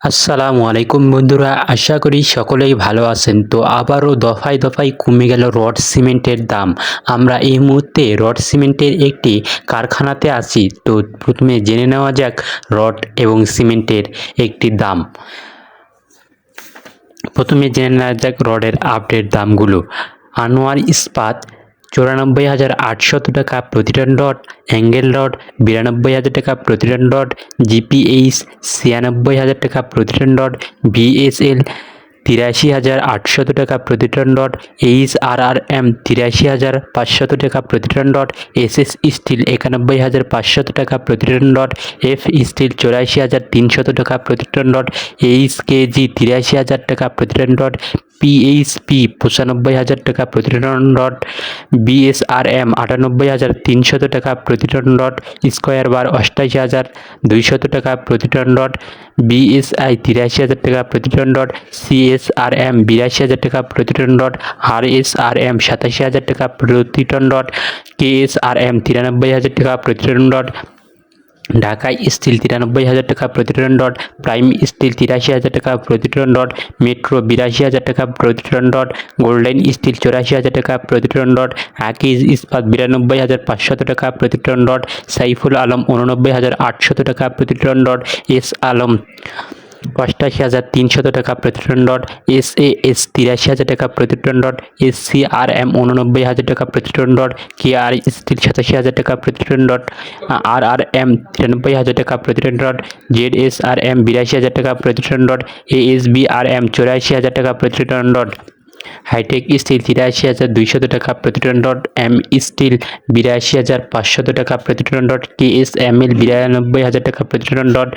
আসসালামু আলাইকুম বন্ধুরা, আশা করি সকলেই ভালো আছেন। তো আবারও দফায় দফায় কমে গেল রড সিমেন্টের দাম। আমরা এই মুহূর্তে রড সিমেন্টের একটি কারখানাতে আছি। তো প্রথমে জেনে নেওয়া যাক রড এবং সিমেন্টের একটি দাম। প্রথমে জেনে নেওয়া যাক রডের আপডেট দামগুলো। আনোয়ার ইস্পাত চুরানব্বই হাজার আটশত টাকা প্রতি টন রড অ্যাঙ্গেল রড বিরানব্বই হাজার টাকা প্রতি টন রড জিপিএইচ ছিয়ানব্বই হাজার টাকা প্রতি টন রড বিএসএল তিরাশি হাজার আটশত টাকা প্রতি ton rod H R R M তিরাশি হাজার পাঁচশত টাকা প্রতি ton rod S S steel একানব্বই হাজার পাঁচশত টাকা প্রতি টন রড এফ স্টিল চৌরাশি হাজার তিনশত টাকা প্রতি টন রড এইচ কেজি তিরাশি হাজার টাকা প্রতি টন রড পিএইচপি পঁচানব্বই হাজার টাকা প্রতি টন রড বিএসআরএম আটানব্বই হাজার তিনশত টাকা প্রতি টন রড, স্কোয়ার বার অষ্টাশি হাজার দুইশত টাকা প্রতি টন রড বিএসআই তিরাশি হাজার টাকা প্রতি টন রড সিএসআরএম বিরাশি হাজার টাকা প্রতি টন রড আরএসআরএম সাতাশি হাজার টাকা প্রতি টন রড কেএসআরএম তিরানব্বই হাজার টাকা প্রতি টন রড ঢাকায় স্টিল তিরানব্বই হাজার টাকা প্রতি টন ডট প্রাইম স্টিল তিরাশি হাজার টাকা প্রতি টন ডট মেট্রো বিরাশি হাজার টাকা প্রতি টন ডট গোল্ডেন স্টিল চৌরাশি হাজার টাকা প্রতি টন ডট আকিজ ইস্পাত বিরানব্বই হাজার পাঁচশত টাকা প্রতি টন ডট সাইফুল আলম উননব্বই হাজার আটশত টাকা প্রতি টন ডট এস আলম। অষ্টাশি হাজার তিনশত টাকা প্রতি ton dot S A S তিরাশি হাজার টাকা প্রতি ton dot S C R M উননব্বই হাজার টাকা প্রতি ton dot K R steel সাতাশি হাজার টাকা প্রতি ton dot R R M তিরানব্বই হাজার টাকা প্রতি ton dot Z S R M বিরাশি হাজার টাকা প্রতি ton dot A S B R M চৌরাশি হাজার টাকা প্রতি টন ডট হাইটেক স্টিল তিরাশি হাজার দুইশত টাকা প্রতি টন ডট এম স্টিল বিরাশি হাজার পাঁচশত টাকা প্রতি ton dot K S M L বিরানব্বই হাজার টাকা প্রতি ton dot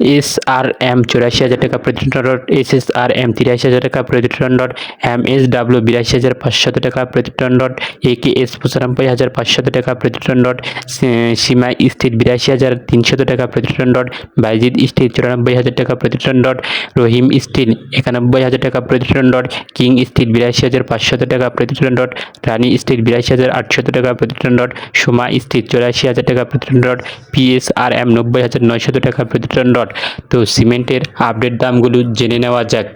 S R M চৌরাশি হাজার টাকা প্রতি ton dot S S R M তিরাশি হাজার টাকা প্রতি ton dot M S W বিরাশি হাজার পাঁচশত টাকা প্রতি ton dot A K S পঁচানব্বই হাজার পাঁচশত টাকা প্রতি ডট সীমা স্টিল বিরাশি হাজার তিনশত টাকা প্রতি টন ডট বাইজিদ স্টিল চুরানব্বই হাজার টাকা প্রতি টন ডট রহিম স্টিল একানব্বই হাজার টাকা প্রতি টন ডট কিং স্টিল বিরাশি হাজার পাঁচশত টাকা প্রতি টন ডট রানী স্টিল বিরাশি হাজার আটশত টাকা প্রতি টন ডট সোমা স্টিল চৌরাশি হাজার টাকা প্রতি ton dot PS R M নব্বই হাজার নয়শত টাকা প্রতি টন ডট তো সিমেন্টের আপডেট দামগুলো জেনে নেওয়া যাক।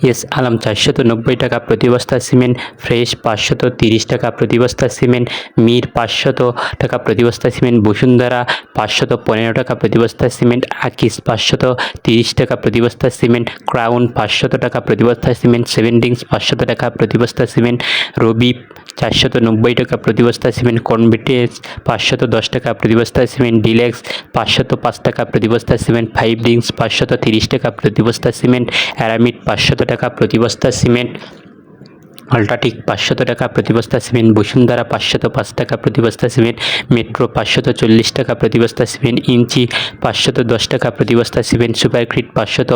এস আলম চারশত নব্বই টাকা প্রতি বস্তা সিমেন্ট ফ্রেশ পাঁচশত তিরিশ টাকা প্রতি বস্তা সিমেন্ট মির পাঁচশত টাকা প্রতি বস্তা সিমেন্ট বসুন্ধরা পাঁচশত পনেরো টাকা প্রতি বস্তা সিমেন্ট আকিস পাঁচশত তিরিশ টাকা প্রতি বস্তা সিমেন্ট ক্রাউন পাঁচশত টাকা প্রতি বস্তা সিমেন্ট সেভেন্টিংস পাঁচশত টাকা প্রতি বস্তা সিমেন্ট রবি চারশত নব্বই টাকা প্রতি বস্তা সিমেন্ট কনভিটেজ পাঁচশত দশ টাকা প্রতি বস্তা সিমেন্ট ডিলেক্স পাঁচশত পাঁচ টাকা প্রতি বস্তা সিমেন্ট ফাইভ ডিংস পাঁচশত তিরিশ টাকা প্রতি বস্তা সিমেন্ট অ্যারামিড পাঁচশত টাকা প্রতি বস্তা সিমেন্ট আল্ট্রাটিক পাঁচশত টাকা প্রতি বস্তা সিমেন্ট বসুন্ধরা পাঁচশত পাঁচ টাকা প্রতি বস্তা সিমেন্ট মেট্রো পাঁচশত চল্লিশ টাকা প্রতি বস্তা সিমেন্ট ইঞ্চি পাঁচশত দশ টাকা প্রতি বস্তা সিমেন্ট সুপারক্রিট পাঁচশত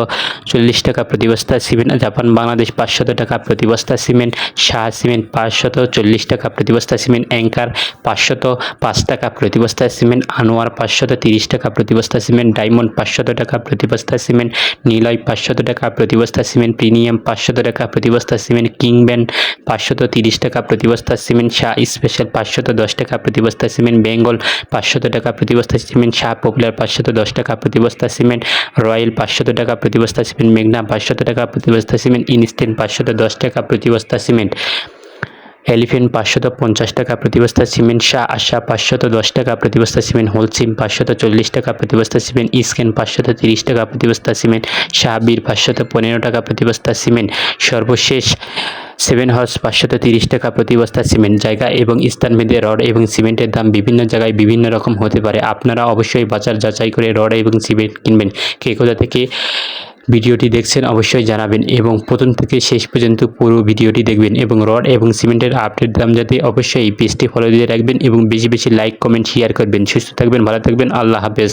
চল্লিশ টাকা প্রতি বস্তা সিমেন্ট জাপান বাংলাদেশ পাঁচশত টাকা প্রতি বস্তা সিমেন্ট শাহ সিমেন্ট পাঁচশত চল্লিশ টাকা প্রতি বস্তা সিমেন্ট অ্যাঙ্কার পাঁচশত পাঁচ টাকা প্রতি বস্তা সিমেন্ট আনোয়ার পাঁচশত তিরিশ টাকা প্রতি বস্তা সিমেন্ট ডায়মন্ড পাঁচশত টাকা প্রতি বস্তা সিমেন্ট নিলয় পাঁচশত টাকা প্রতি বস্তা সিমেন্ট প্রিমিয়াম পাঁচশত টাকা প্রতি বস্তা সিমেন্ট কিংব্যান্ড পাঁচশত তিরিশ টাকা প্রতি বস্তা সিমেন্ট শাহ স্পেশাল পাঁচশত দশ টাকা প্রতি বস্তা সিমেন্ট বেঙ্গল পাঁচশত টাকা প্রতি বস্তা সিমেন্ট শাহ পপুলার পাঁচশত দশ টাকা প্রতি বস্তা সিমেন্ট রয়্যাল পাঁচশত টাকা প্রতি বস্তা সিমেন্ট মেঘনা পাঁচশত টাকা প্রতি বস্তা সিমেন্ট ইনস্ট্যান্ট পাঁচশত দশ টাকা প্রতি বস্তা সিমেন্ট এলিফেন্ট পাঁচশত পঞ্চাশ টাকা প্রতিবস্তা সিমেন্ট শাহ আশা পাঁচশত দশ টাকা প্রতিবস্তা সিমেন্ট হোলসিম পাঁচশত চল্লিশ টাকা প্রতিবস্তা সিমেন্ট ইস্কেন পাঁচশত তিরিশ টাকা প্রতিবস্তা সিমেন্ট শাহবীর পাঁচশত পনেরো টাকা প্রতিবস্তা সিমেন্ট সর্বশেষ সেভেন হর্স পাঁচশত তিরিশ টাকা প্রতি বস্তা সিমেন্ট জায়গা এবং স্থান ভেদে রড এবং সিমেন্টের দাম বিভিন্ন জায়গায় বিভিন্ন রকম হতে পারে। আপনারা অবশ্যই বাজার যাচাই করে রড এবং সিমেন্ট কিনবেন। কে কোথা থেকে ভিডিওটি দেখছেন অবশ্যই জানাবেন এবং প্রথম থেকে শেষ পর্যন্ত পুরো ভিডিওটি দেখবেন এবং রড এবং সিমেন্টের আপডেট দাম যাতে অবশ্যই পেজটি ফলো দিয়ে রাখবেন এবং বেশি বেশি লাইক কমেন্ট শেয়ার করবেন। সুস্থ থাকবেন, ভালো থাকবেন। আল্লাহ হাফেজ।